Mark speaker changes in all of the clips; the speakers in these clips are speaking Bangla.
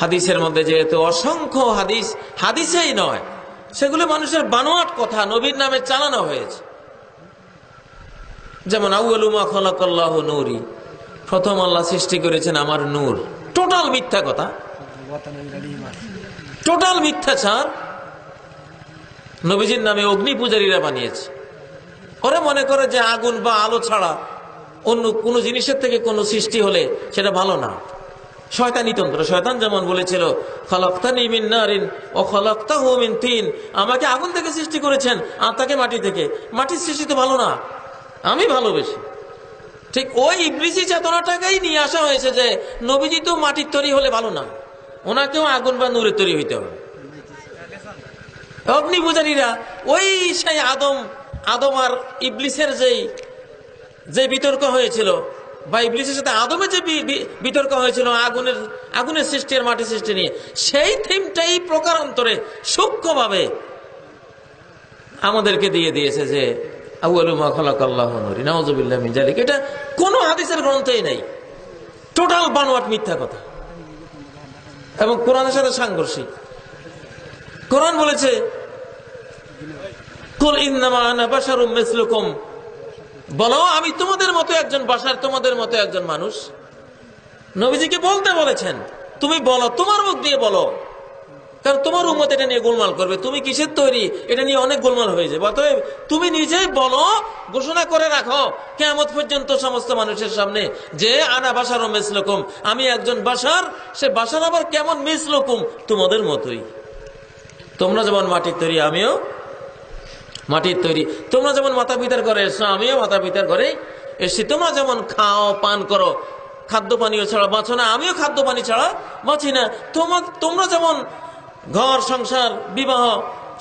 Speaker 1: হাদিসের মধ্যে যেহেতু অসংখ্য হাদিস, হাদিসেই নয়, সেগুলো মানুষের বানোয়াট কথা, নবীর নামে চালানো হয়েছে। যেমন আউ্লুমা প্রথম আল্লাহ সৃষ্টি করেছেন আমার নূর। টোটাল মিথ্যা কথা। টোটাল মিথ্যাচার নবীজির নামে অগ্নি পূজারীরা বানিয়েছে। ওরা মনে করে যে আগুন বা আলো ছাড়া অন্য কোনো জিনিসের থেকে কোনো সৃষ্টি হলে সেটা ভালো না। শয়তানি তন্ত্র। শয়তান যেমন বলেছিল নারিন ও তিন। আমাকে আগুন থেকে সৃষ্টি করেছেন আর তাকে মাটি থেকে। মাটির সৃষ্টি তো ভালো না, আমি ভালোবেসি। ঠিক ওই ইবলিসি চেতনাটাকেই নিয়ে আসা হয়েছে যে, নবীজি তো মাটির তৈরি হলে ভালো না, ওনাকেও আগুন বা নূরের তৈরি হইতে হবে। অগ্নি পূজারীরা, ওই সেই আদম আদম আর ইবলিসের যেই, যে বিতর্ক হয়েছিল বা ইবলিসের সাথে আদমের যে বিতর্ক হয়েছিল, আগুনের আগুনের সৃষ্টি আর মাটির সৃষ্টি নিয়ে, সেই থিমটাই প্রকারান্তরে সূক্ষ্মভাবে আমাদেরকে দিয়ে দিয়েছে যে আউআলুমা নূরি এটা কোনো হাদিসের গ্রন্থেই নাই। টোটাল বানোয়াট মিথ্যা কথা। এবং কোরআনের সাথে সাংঘর্ষিক। কোরআন বলেছে বলো, আমি তোমাদের মতো একজন বাসার তোমাদের মতো একজন মানুষ? নবীজিকে বলতে বলেছেন, তুমি বলো, তোমার মুখ দিয়ে বলো। কারণ তোমার উম্মত এটা নিয়ে গোলমাল করবে। তুমি কিসের তৈরি? এটা নিয়ে অনেক গোলমাল হয়ে যাবে। অতএব তুমি নিজেই বলো, ঘোষণা করে রাখো কেমত পর্যন্ত সমস্ত মানুষের সামনে, যে আনা বাসার ও মেসলকুম আমি একজন বাসার, সে বাসার আবার কেমন মিসলকুম তোমাদের মতোই। তোমরা যেমন মাটির তৈরি, আমিও মাটির তৈরি। তোমরা যেমন মাথা পিতার করে এসছো আমিও মাথা পিতার করে এসছি। তোমরা যেমন খাও, পান করো, খাদ্য পানীয় ছাড়া বাঁচো না, আমিও খাদ্য পানি ছাড়া বাঁচি না। তোমার তোমরা যেমন ঘর, সংসার, বিবাহ,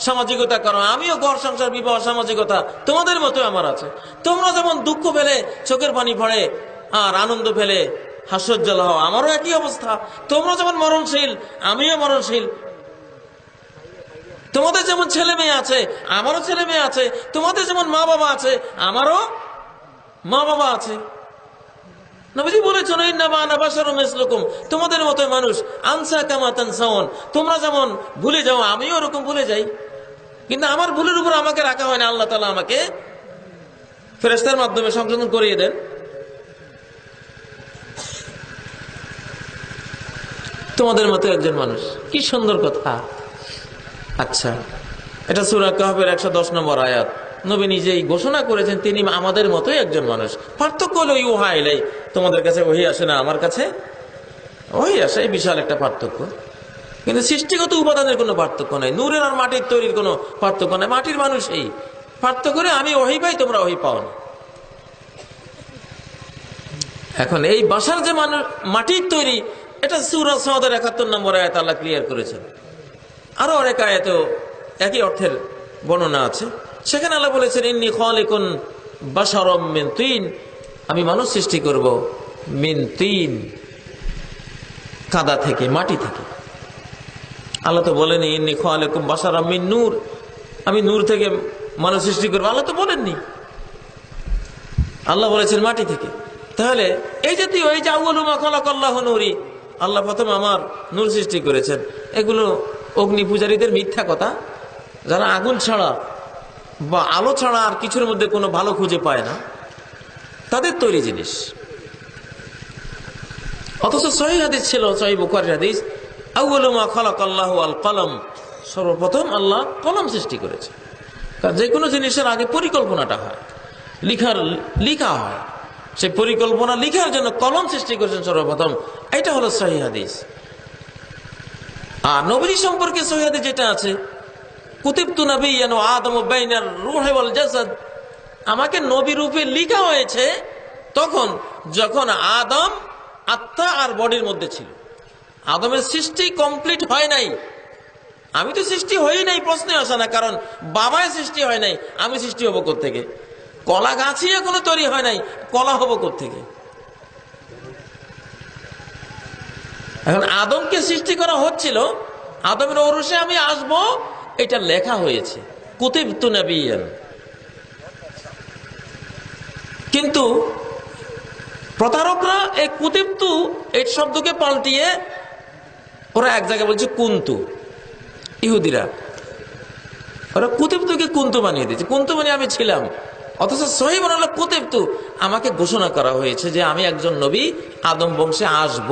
Speaker 1: সামাজিকতা করো, আমিও ঘর, সংসার, বিবাহ, সামাজিকতা তোমাদের মতো আমার আছে। তোমরা যেমন দুঃখ ফেলে, চোখের পানি পড়ে আর আনন্দ ফেলে, হাস্যজ্জ্বল হও, আমারও একই অবস্থা। তোমরা যেমন মরণশীল, আমিও মরণশীল তোমাদের যেমন ছেলে মেয়ে আছে, আমারও ছেলে মেয়ে আছে, তোমাদের যেমন মা বাবা আছে, আমারও মা বাবা আছে। তোমাদের মতো মানুষ। আনসা তোমরা যেমন ভুলে যাও, আমিও ওরকম ভুলে যাই। কিন্তু আমার ভুলের উপর আমাকে রাখা হয় না, আল্লাহ তালা আমাকে ফেরেস্তার মাধ্যমে সংশোধন করিয়ে দেন। তোমাদের মতো একজন মানুষ। কি সুন্দর কথা। আচ্ছা। এটা সুরা কাহবের একশো দশ নম্বর আয়াত। নবী নিজেই ঘোষণা করেছেন, তিনি আমাদের মতোই একজন মানুষ। পার্থক্য হলো, ইউহা এলাই তোমাদের কাছে ওহি আসে না, আমার কাছে? ওহি আসে, এই বিশাল একটা পার্থক্য। কিন্তু সৃষ্টিগত উপাদানের কোনো পার্থক্য নাই। নূরের আর মাটির তৈরির কোনো পার্থক্য নাই। মাটির মানুষ এই। পার্থক্য করে আমি ওহি পাই, তোমরা ওহি পাও না। এখন এই বাসার যে মানুষ, মাটির তৈরি, এটা সুরা সৌদের একাত্তর নম্বর আয়াত আল্লাহ ক্লিয়ার করেছেন। আরও অনেক আয়াত একই অর্থের বর্ণনা আছে। সেখানে আল্লাহ বলেছেন, ইন্নি খালিকুন বাশারম মিন তিন। আমি মানুষ সৃষ্টি করব মিন তিন, কাদা থেকে, মাটি থেকে। আল্লাহ তো বলেনি ইন্নি খালিকুম বাশারম মিন নূর। আমি নূর থেকে মানুষ সৃষ্টি করব, আল্লাহ তো বলেননি। আল্লাহ বলেছেন মাটি থেকে। তাহলে এই জাতীয় এই যে খলাকাল্লাহ নুরি, আল্লাহ প্রথম আমার নূর সৃষ্টি করেছেন। এগুলো অগ্নি পূজারীদের মিথ্যা কথা। যারা আগুন ছাড়া বা আলো ছাড়া আর কিছুর মধ্যে কোনো ভালো খুঁজে পায় না, তাদের তৈরি জিনিস। অথচ সহি হাদিস ছিল, সহি বুখারি হাদিস আউ্লুমা খলাকাল্লাহ আল কলম। সর্বপ্রথম আল্লাহ কলম সৃষ্টি করেছে। যে কোনো জিনিসের আগে পরিকল্পনাটা হয়। লিখার, লিখা হয়। সেই পরিকল্পনা লিখার জন্য কলম সৃষ্টি করেছেন সর্বপ্রথম। এটা হলো সহি হাদিস। আর নবী সম্পর্কে হাদিস যেটা আছে, কুতিবতু আদম আমাকে নবী রূপে লিখা হয়েছে তখন যখন আদম আত্মা আর বডির মধ্যে ছিল। আদমের সৃষ্টি কমপ্লিট হয় নাই। আমি তো সৃষ্টি হই নাই, প্রশ্নে আসে না, কারণ বাবায় সৃষ্টি হয় নাই, আমি সৃষ্টি হব থেকে কলা গাছই এখনও তৈরি হয় নাই, কলা হব থেকে এখন আদমকে সৃষ্টি করা হচ্ছিল, আদমের ঔরসে আমি আসব, এটা লেখা হয়েছে কুতিব তুনাবিয়ান কিন্তু প্রতারকরা এই কুতিবতু, এই শব্দকে পাল্টিয়ে ওরা এক জায়গায় বলছে কুন্তু, ইহুদিরা। ওরা কুতেবতুকে কুন্তু বানিয়ে দিয়েছে। কুন্তু বানিয়ে আমি ছিলাম। অথচ সহি বানালো কুতেবতু আমাকে ঘোষণা করা হয়েছে যে আমি একজন নবী, আদম বংশে আসব।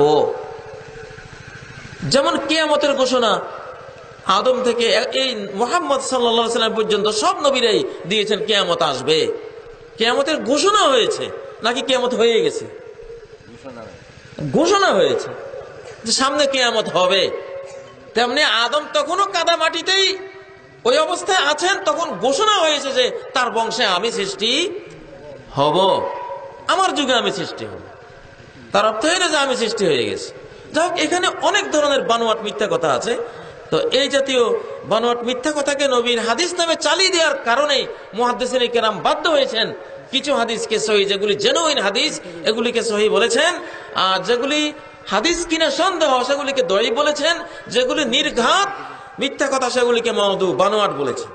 Speaker 1: যেমন কেয়ামতের ঘোষণা আদম থেকে, এই মোহাম্মদ সাল্লা সাল্লাম পর্যন্ত সব নবীরাই দিয়েছেন কেয়ামত আসবে। কেয়ামতের ঘোষণা হয়েছে, নাকি কেয়ামত হয়ে গেছে? ঘোষণা হয়েছে যে সামনে কেয়ামত হবে। তেমনি আদম তখনও কাদা মাটিতেই ওই অবস্থায় আছেন, তখন ঘোষণা হয়েছে যে তার বংশে আমি সৃষ্টি হব। আমার যুগে আমি সৃষ্টি হব। তার অর্থ হয়ে যে আমি সৃষ্টি হয়ে গেছি। যাই হোক, এখানে অনেক ধরনের বানোয়াট মিথ্যা কথা আছে। তো এই জাতীয় বানোয়াট মিথ্যা কথাকে নবীর হাদিস নামে চালিয়ে দেওয়ার কারণে মহাদ্দেশের কেরাম বাধ্য হয়েছেন কিছু হাদিসকে সহি যেগুলি জেনুইন হাদিস এগুলিকে সহি বলেছেন আর যেগুলি হাদিস কিনা সন্দেহ সেগুলিকে দই বলেছেন যেগুলি নির্ঘাত মিথ্যা কথা সেগুলিকে মধু বানোয়াট বলেছেন